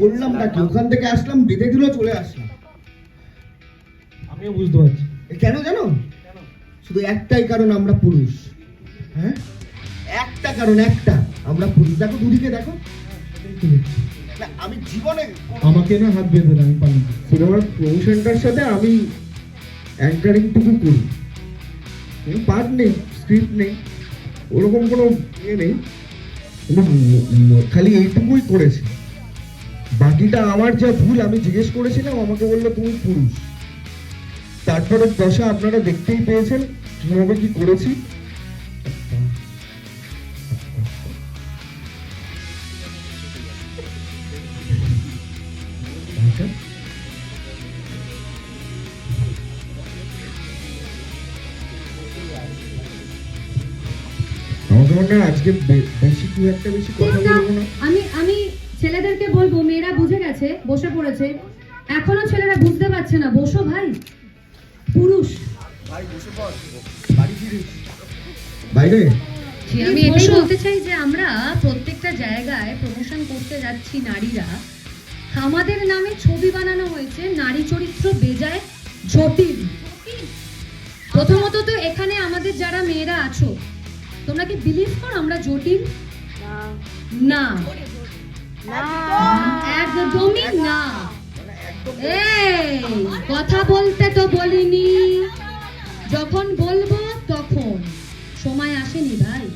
করলাম নাকি ওখান থেকে আসলাম বেঁধে দিল চলে আসলাম। আমিও বুঝতে পারছি। এ কেন জানো? শুধু একটাই কারণ আমরা পুরুষ। হ্যাঁ? একটা কারণ একটা। আমরা পুরুষ। দেখো দুদিকে দেখো। না, আমি জীবনে আমাকে না হাত বেঁধে আমি পারি। সিনেমার প্রমোশনটার সাথে আমি অ্যাঙ্কারিংটুকু করি। পার্ট নেই স্ক্রিপ্ট নেই ওরকম কোনো ইয়ে নেই। খালি এইটুকুই করেছে। বাকিটা আমার যা ভুল, আমি জিজ্ঞেস করেছিলাম, আমাকে বলল তুমি পুরুষ। তারপরে দশা আপনারা দেখতেই পেয়েছেন, কীভাবে কি করেছি। আমাকে আজকে বেশি খুব একটা বেশি কথা বলব না? আমি আমি ছেলেদেরকে বলব মেয়েরা বুঝে গেছে বসে পড়েছে। এখনও ছেলেরা বুঝতে পারছে না। বসো ভাই। পুরুষ। বাইরে? আমি এটাই বলতে চাই যে আমরা প্রত্যেকটা জায়গায় প্রমোশন করতে যাচ্ছি নারীরা। আমাদের নামে ছবি বানানো হয়েছে নারী চরিত্র বেজায় জটিল। প্রথমত তো এখানে আমাদের যারা মেয়েরা আছো তোমরা কি বিলিভ করো আমরা জটিল? না। একদমই না। এই কথা বলতে তো বলিনি। যখন বলব তখন। সময় আসেনি ভাই।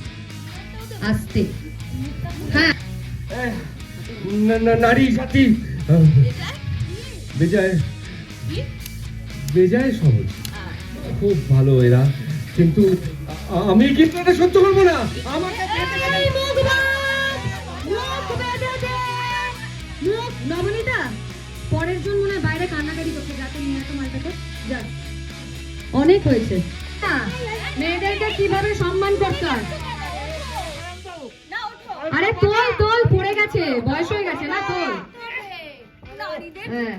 আসতে। হ্যাঁ। না- না- নারী জাতি। বেজায়। বেজায় সহজ। খুব ভালো এরা। কিন্তু আমি এটা সহ্য করব না। আমাকে এই মুখ মুখ বেঁধে দে! মুখ নবনীতা পরের জন মনে বাইরে কান্নাকাটি করছে যাতে নিয়ে মালটাকে অনেক হয়েছে। মেয়েদেরকে কীভাবে সম্মান করতে হয়? আরে তোল তোল পড়ে গেছে বয়স হয়ে গেছে না তোল। হ্যাঁ।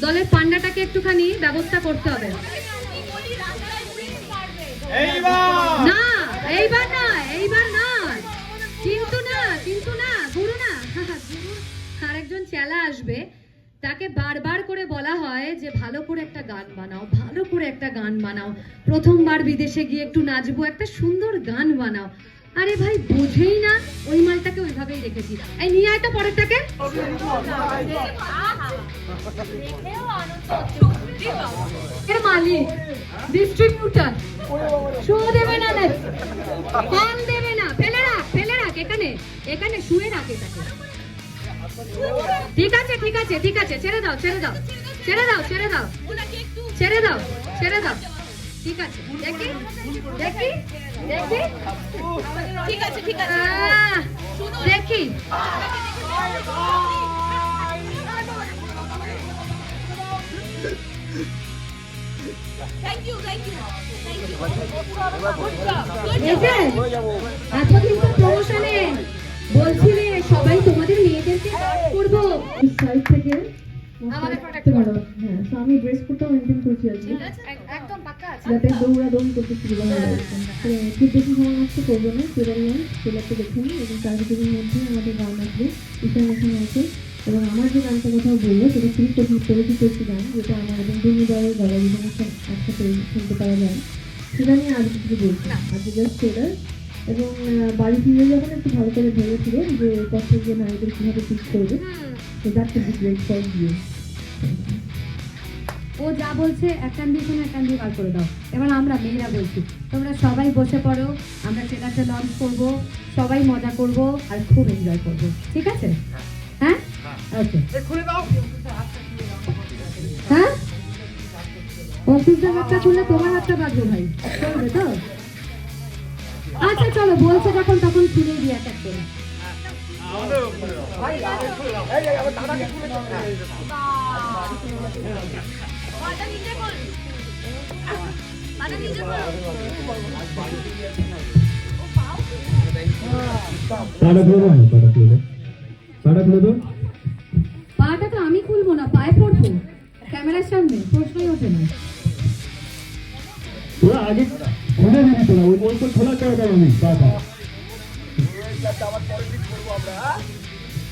দলের পান্ডাটাকে একটুখানি ব্যবস্থা করতে হবে। না এইবার না এইবার না। কিন্তু না কিন্তু না গুরু না। আরেকজন চেলা আসবে তাকে বারবার করে বলা হয় যে ভালো করে একটা গান বানাও ভালো করে একটা গান বানাও। প্রথমবার বিদেশে গিয়ে একটু নাচবো একটা সুন্দর গান বানাও। আরে ভাই, বোঝেই না, ওই মালটাকে ওইভাবেই রেখেছি। এই নিয়ে আয় তো পরেরটাকে। এর মালিক ডিস্ট্রিবিউটর শো দেবে না কল দেবে না। ফেলে রাখ ফেলে রাখ, এখানে। এখানে শুয়ে রাখ এটাকে। ঠিক আছে ঠিক আছে ঠিক আছে, ছেড়ে দাও ছেড়ে দাও। ছেড়ে দাও ছেড়ে দাও। ছেড়ে দাও ছেড়ে দাও। ঠিক আছে, দেখি দেখি। ঠিক আছে ঠিক আছে। দেখি। Thank you thank you thank you good job good এই যে, এতদিন তো প্রমোশনে বলছিলে সবাই তোমাদের মেয়েদেরকে করব। সাইড থেকে আমাদের হ্যাঁ আমি ড্রেস কোডটাও মেনটেন করছি আজকে। যাতে দৌড়া দৌড় করতে সুবিধা হয়। তো খুব বেশি সময় নষ্ট করব না ট্রেলার লাইন ট্রেলারটা দেখুন এবং তার ভিতরের মধ্যে আমাদের গান আসবে ঈশান এখানে আছে এবং আমার যে গানটা কথা বলল সেটা খুবই পরিচিত একটি গান যেটা আমার এবং দুর্নিদয়ের গলা জীবনের সাথে একসাথে শুনতে পাওয়া যায়। সেটা নিয়ে আজ কিছু বলছি আজকে জাস্ট ট্রেলার এবং বাড়ি ফিরে যখন একটু ভালো করে ভেবেছিল যে কষ্ট যে নারীদের কীভাবে ঠিক করবে তো that would be great for you ও যা বলছে এক কান দিয়ে শুনে এক কান দিয়ে বার করে দাও। এবার আমরা মেয়েরা বলছি তোমরা সবাই বসে পড়ো আমরা ট্রেলারটা লঞ্চ করব সবাই মজা করব আর খুব এনজয় করব। ঠিক আছে? হ্যাঁ। ওকে হ্যাঁ। অফিসের হাতটা খুললে তোমার হাতটা বাজবে ভাই। চলবে তো? আচ্ছা চলো বলছে যখন তখন খুলে দিই এক এক করে। করুন পাটা খুলে দাও। পাটা তো আমি খুলবো না পায়ে পড়ব ক্যামেরার সামনে প্রশ্নই ওঠে না তোরা আগে খুলে দিবি তোরা ওই ওই খোলা করে দেবো আমি বাবা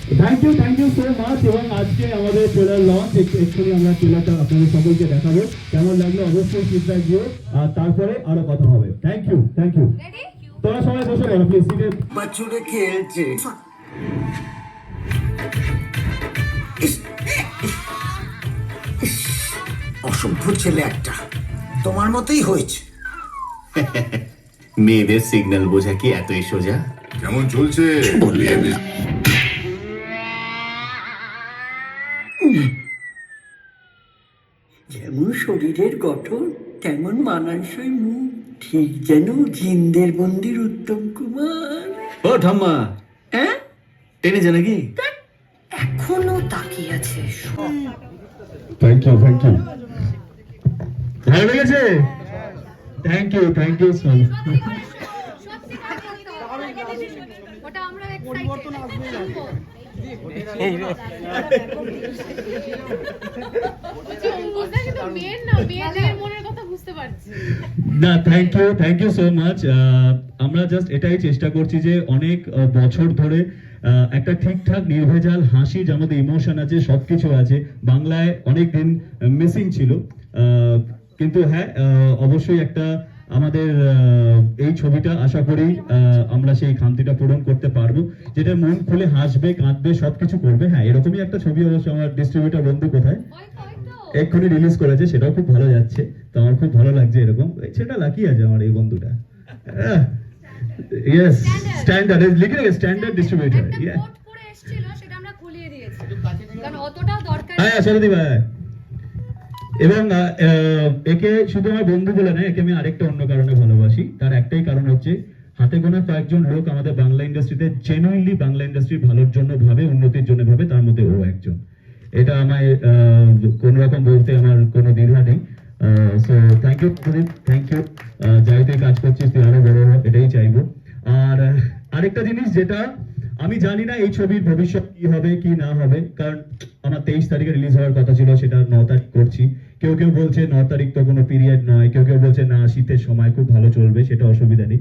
thank you thank you so much এবং আজকে আমাদের ট্রেলার লঞ্চ এক্ষুনি আমরা ট্রেলারটা আপনাদের সকলকে দেখাবো। কেমন লাগল অবশ্যই ফিডব্যাক দিও। আর তারপরে আরও কথা হবে। থ্যাংক ইউ থ্যাংক ইউ তোরা সবাই বসে পড়ো প্লিজ সিটে বাছুরে খেলছে। অসভ্য ছেলে একটা। তোমার মতোই হয়েছে। মেয়েদের সিগন্যাল বোঝা কি এতই সোজা? কেমন চলছে? শরীরের গঠন তেমন মানানসই মুখ ঠিক যেন জিন্দের বন্দির উত্তম কুমার। ও ঠাম্মা। হ্যাঁ টেনেছে নাকি। এখনও তাকিয়ে আছে থ্যাংক ইউ থ্যাংক ইউ ভালো লেগেছে? Thank you thank you so ওটা আমরা excited। না thank you thank you so much আমরা জাস্ট এটাই চেষ্টা করছি যে অনেক বছর ধরে একটা ঠিকঠাক, নির্ভেজাল হাসি, যার মধ্যে ইমোশন আছে, সবকিছু আছে, বাংলায় অনেক দিন মিসিং ছিল কিন্তু হ্যাঁ অবশ্যই একটা আমাদের এই ছবিটা আশা করি আমরা সেই খামতিটা পূরণ করতে পারব। যেটা মন খুলে হাসবে কাঁদবে সবকিছু করবে হ্যাঁ এরকমই একটা ছবি অবশ্য আমার ডিস্ট্রিবিউটার বন্ধু কোথায়। এক্ষুনি রিলিজ করেছে সেটাও খুব ভালো যাচ্ছে। তো আমার খুব ভালো লাগছে এরকম। সেটা লাকি আছে আমার এই বন্ধুটা। ইয়েস স্ট্যান্ডার্ড লিখে রেখে স্ট্যান্ডার্ড ডিস্ট্রিবিউটর হ্যাঁ সরদি ভাই। এবং একে শুধু আমার বন্ধু বলে নয়, একে আমি আরেকটা অন্য কারণে ভালোবাসি। তার একটাই কারণ হচ্ছে, হাতে গোনা কয়েকজন লোক আমাদের বাংলা ইন্ডাস্ট্রিতে জেনুইনলি বাংলা ইন্ডাস্ট্রি ভালোর জন্য ভাবে, উন্নতির জন্য ভাবে, তার মধ্যে ও একজন। এটা আমায় কোনো রকম বলতে আমার কোনো দ্বিধা নেই। Thank you Pradeep thank you যাই তুই কাজ করছিস, তুই আরও বড় এটাই চাইব। আর আরেকটা জিনিস যেটা আমি জানি না এই ছবির ভবিষ্যৎ কি হবে, কি না হবে, কারণ আমার তেইশ তারিখে রিলিজ হওয়ার কথা ছিল, সেটা ন তারিখ করছি। কেউ কেউ বলছে ন তারিখ তো কোনো পিরিয়ড নয়, কেউ কেউ বলছে, না, শীতের সময় খুব ভালো চলবে, সেটা অসুবিধা নেই।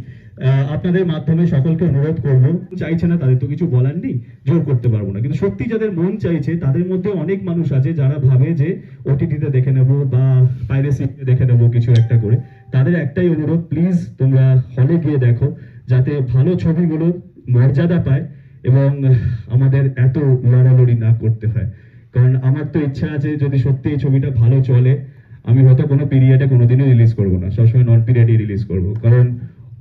আপনাদের মাধ্যমে সকলকে অনুরোধ করব, চাইছে না তাদের তো কিছু বলার নেই, জোর করতে পারব না। কিন্তু সত্যি যাদের মন চাইছে, তাদের মধ্যে অনেক মানুষ আছে যারা ভাবে যে ওটিটিতে দেখে নেব বা পাইরেসিতে দেখে নেব কিছু একটা করে। তাদের একটাই অনুরোধ প্লিজ তোমরা হলে গিয়ে দেখো, যাতে ভালো ছবিগুলো মর্যাদা পায় এবং আমাদের এত লড়ালড়ি না করতে হয়। কারণ আমার তো ইচ্ছা আছে যদি সত্যি এই ছবিটা ভালো চলে আমি হয়তো কোনো পিরিয়ডে কোনোদিনও রিলিজ করব না। সবসময় নন পিরিয়ডে রিলিজ করব। কারণ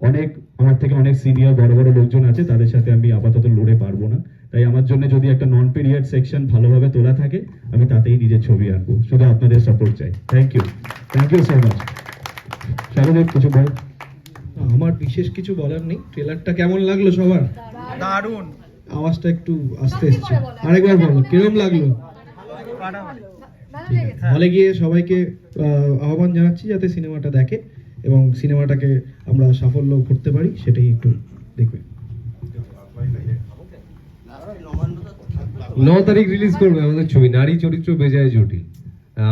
অনেক আমার থেকে অনেক সিনিয়র বড় বড় লোকজন আছে তাদের সাথে আমি আপাতত লড়ে পারব না। তাই আমার জন্য যদি একটা নন পিরিয়ড সেকশন ভালোভাবে তোলা থাকে আমি তাতেই নিজের ছবি আঁকবো। শুধু আপনাদের সাপোর্ট চাই। Thank you thank you so much শারদেব কিছু বল? আমার বিশেষ কিছু বলার নেই। ট্রেলারটা কেমন লাগল সবার? দারুণ। আওয়াজটা একটু আস্তে এসছে। আরেকবার বলো কিরম লাগল? হলে গিয়ে সবাইকে আহ, আহ্বান জানাচ্ছি যাতে সিনেমাটা দেখে এবং সিনেমাটাকে আমরা সাফল্য করতে পারি সেটাই একটু দেখবে। ন তারিখ রিলিজ করবে আমাদের ছবি নারী চরিত্র বেজায় জটিল।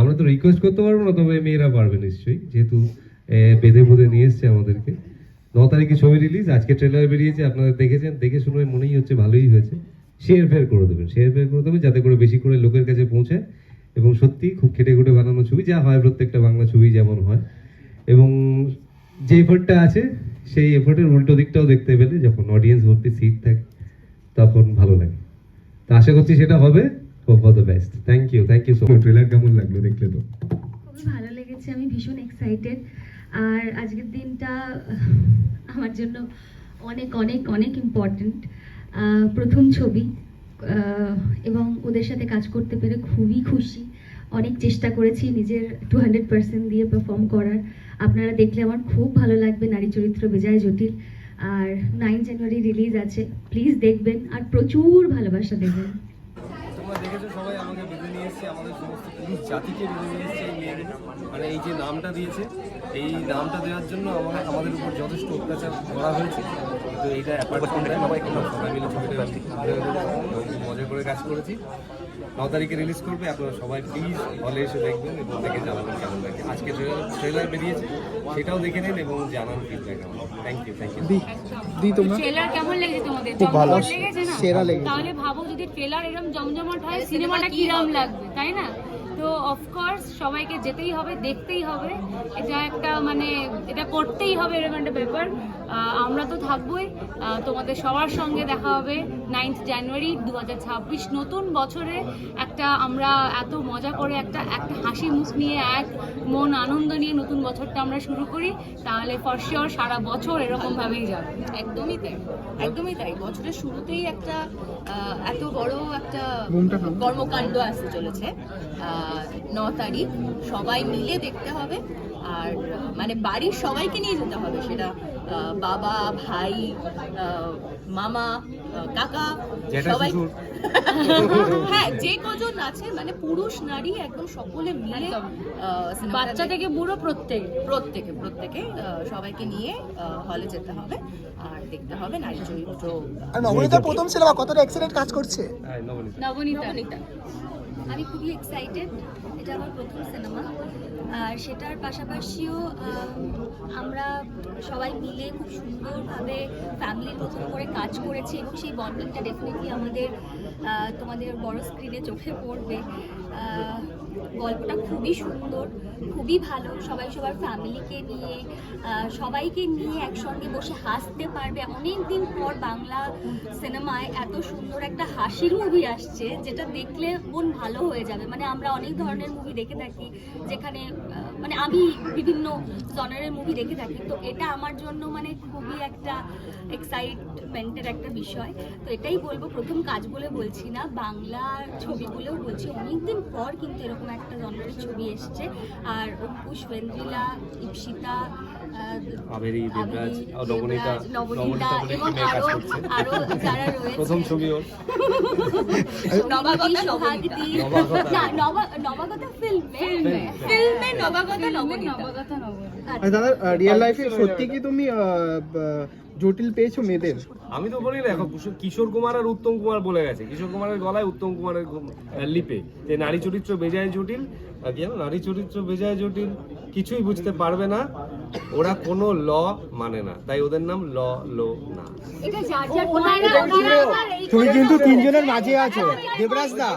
আমরা তো রিকোয়েস্ট করতে পারব না তবে মেয়েরা পারবে নিশ্চয়ই যেহেতু বেঁধে বুধে নিয়ে এসছে আমাদেরকে। ন তারিখে ছবি রিলিজ আজকে ট্রেলার বেরিয়েছে আপনারা দেখেছেন দেখে শুনে মনেই হচ্ছে ভালোই হয়েছে। শেয়ার ফেয়ার করে দেবেন শেয়ার ফেয়ার করে দেবেন যাতে করে বেশি করে লোকের কাছে পৌঁছায় এবং সত্যি খুব খেটে খুঁটে বানানো ছবি যা হয় প্রত্যেকটা বাংলা ছবি যেমন হয়। এবং যে এফোর্টটা আছে সেই এফোর্টের উল্টো দিকটাও দেখতে পেলে যখন অডিয়েন্স ভর্তি সিট থাকে তখন ভালো লাগে। তো আশা করছি সেটা হবে। For the best thank you thank you so trailer কেমন লাগল দেখলে তো? খুবই ভালো লেগেছে আমি ভীষণ এক্সাইটেড আর আজকের দিনটা আমার জন্য অনেক অনেক অনেক ইম্পর্ট্যান্ট প্রথম ছবি এবং ওদের সাথে কাজ করতে পেরে খুবই খুশি। অনেক চেষ্টা করেছি নিজের টু হান্ড্রেড পার্সেন্ট দিয়ে পারফর্ম করার। আপনারা দেখলে আমার খুব ভালো লাগবে নারী চরিত্র বেজায় জটিল। আর নাইন জানুয়ারি রিলিজ আছে প্লিজ দেখবেন। আর প্রচুর ভালোবাসা দেবেন। তোমরা দেখেছ সবাই আমাকে বেঁধে নিয়ে এসছে আমাদের সমস্ত পুরুষ জাতিকে বেঁধে নিয়ে এসছে এই মেয়েদের মানে এই যে নামটা দিয়েছে এই নামটা দেওয়ার জন্য আমার আমাদের উপর যথেষ্ট অত্যাচার করা হয়েছে তো এইটা অ্যাপার্টমেন্টে সবাই মিলে ছবিটা মজা করে কাজ করেছি ন তারিখে রিলিজ করবে আপনারা সবাই প্লিজ হলে এসে দেখবেন এবং দেখে জানাবেন কেমন লাগে। আজকে ট্রেলার ট্রেলার বেরিয়েছে সেটাও দেখে নিন এবং জানান ফিডব্যাক আমার thank you thank you trailer কেমন লেগেছে তোমাদের? খুব ভালো। জমজমাট লেগেছে না? সেরা লেগেছে। তাহলে ভাবো যদি ট্রেলার এরকম জমজমাট হয় সিনেমাটা কিরম লাগবে তাই না? তো অফকোর্স সবাইকে যেতেই হবে দেখতেই হবে। এটা একটা মানে এটা করতেই হবে এরকম একটা ব্যাপার। আমরা তো থাকবোই। তোমাদের সবার সঙ্গে দেখা হবে নাইন্থ জানুয়ারি দু হাজার ছাব্বিশ নতুন বছরে। একটা আমরা এত মজা করে একটা একটা হাসি মুখ নিয়ে এক মন আনন্দ নিয়ে নতুন বছরটা আমরা শুরু করি। তাহলে ফর সারা বছর এরকমভাবেই যাবে। একদমই তাই একদমই তাই। বছরের শুরুতেই একটা এত বড় একটা কর্মকাণ্ড আসতে চলেছে। আহ, ন তারিখ। সবাই মিলে দেখতে হবে। আর মানে বাড়ির সবাইকে নিয়ে যেতে হবে। সেটা আহ, বাবা ভাই মামা কাকা সবাই হ্যাঁ যে কজন আছে মানে পুরুষ নারী একদম সকলে মিলে। বাচ্চা থেকে বুড়ো প্রত্যেক। প্রত্যেকে প্রত্যেকে সবাইকে নিয়ে হলে যেতে হবে। আর দেখতে হবে নারী চরিত্র। নবনীতা প্রথম সিনেমা কতটা এক্সিলেন্ট কাজ করছে? হ্যাঁ নবনীত। নবনীতা। আমি খুবই এক্সাইটেড এটা আমার প্রথম সিনেমা আর সেটার পাশাপাশিও আমরা সবাই মিলে খুব সুন্দরভাবে ফ্যামিলির মতন করে কাজ করেছি এবং সেই বন্ডিংটা ডেফিনেটলি আমাদের তোমাদের বড় স্ক্রিনে চোখে পড়বে। গল্পটা খুবই সুন্দর। খুবই ভালো। সবাই সবার ফ্যামিলিকে নিয়ে সবাইকে নিয়ে একসঙ্গে বসে হাসতে পারবে। অনেক দিন পর বাংলা সিনেমায় এত সুন্দর একটা হাসির মুভি আসছে, যেটা দেখলে মন ভালো হয়ে যাবে। মানে আমরা অনেক ধরনের মুভি দেখে থাকি, যেখানে মানে আমি বিভিন্ন জনারের মুভি দেখে থাকি। তো এটা আমার জন্য মানে খুবই একটা এক্সাইটমেন্টের একটা বিষয়। তো এটাই বলব, প্রথম কাজ বলে বলছি না, বাংলার ছবিগুলোও বলছি। অনেকদিন পর কিন্তু এরকম একটা জনারের ছবি এসছে। আর অঙ্কুশ বেন্দ্রিলা ইপসিতা আবেরি, দেবরাজ, নবনীতা নবনীতা এবং আরও আরও যারা রয়েছে। প্রথম ছবি ওর। নবাগতা নবাগতা। না নবা- ফিল্মে। ফিল্মে। নবাগত নবনীতা। আর দাদা রিয়েল লাইফে সত্যি কি তুমি জটিল পেয়েছ মেয়েদের? আমি তো বলি না এখন কিশোর- কিশোর কুমার আর উত্তম কুমার বলে গেছে। কিশোর কুমারের গলায় উত্তম কুমারের লিপে। যে নারী চরিত্র বেজায় জটিল কি নারী চরিত্র বেজায় জটিল কিছুই বুঝতে পারবে না। ওরা কোনো ল মানে না। তাই ওদের নাম ল লো না। তুমি কিন্তু তিনজনের মাঝে আছো। দেবরাজ দা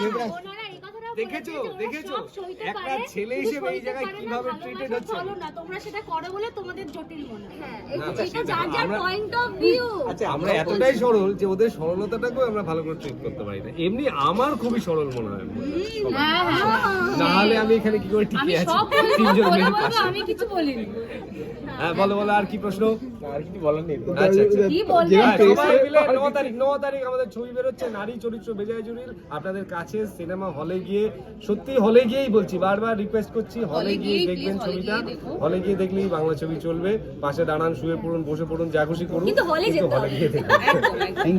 দেবরাজ দেখেছ? দেখেছ? একটা ছেলে হিসেবে এই জায়গায় কীভাবে ট্রিটেড হচ্ছে? চলো না তোমরা সেটা করো বলে তোমাদের জটিল মনে হ্যাঁ। এটা যার যার আমরা- পয়েন্ট অফ ভিউ আচ্ছা আমরা এতটাই সরল যে ওদের সরলতাটাকেও আমরা ভালো করে ট্রিট করতে পারি না। এমনি আমার খুবই সরল মনে হয়। হ্যাঁ হ্যাঁ। না হলে আমি এখানে কি করে আমি টিকে আছি তিনজন আমি কিছু বলিনি। হ্যাঁ বলো বলো আর কি প্রশ্ন? আর কিছু বলার নেই। আচ্ছা আচ্ছা। কি বলবে হ্যাঁ, তারিখ তারিখ আমাদের ছবি বেরোচ্ছে নারী চরিত্র বেজায় জুড়ির আপনাদের কাছে সিনেমা হলে গিয়ে সত্যি হলে গিয়েই বলছি বারবার রিকোয়েস্ট করছি হলে গিয়ে দেখবেন ছবিটা। হলে গিয়ে দেখলেই বাংলা ছবি চলবে। পাশে দাঁড়ান শুয়ে পড়ুন বসে পড়ুন যা খুশি করুন কিন্তু হলে। গিয়ে দেখুন। একদম একদম।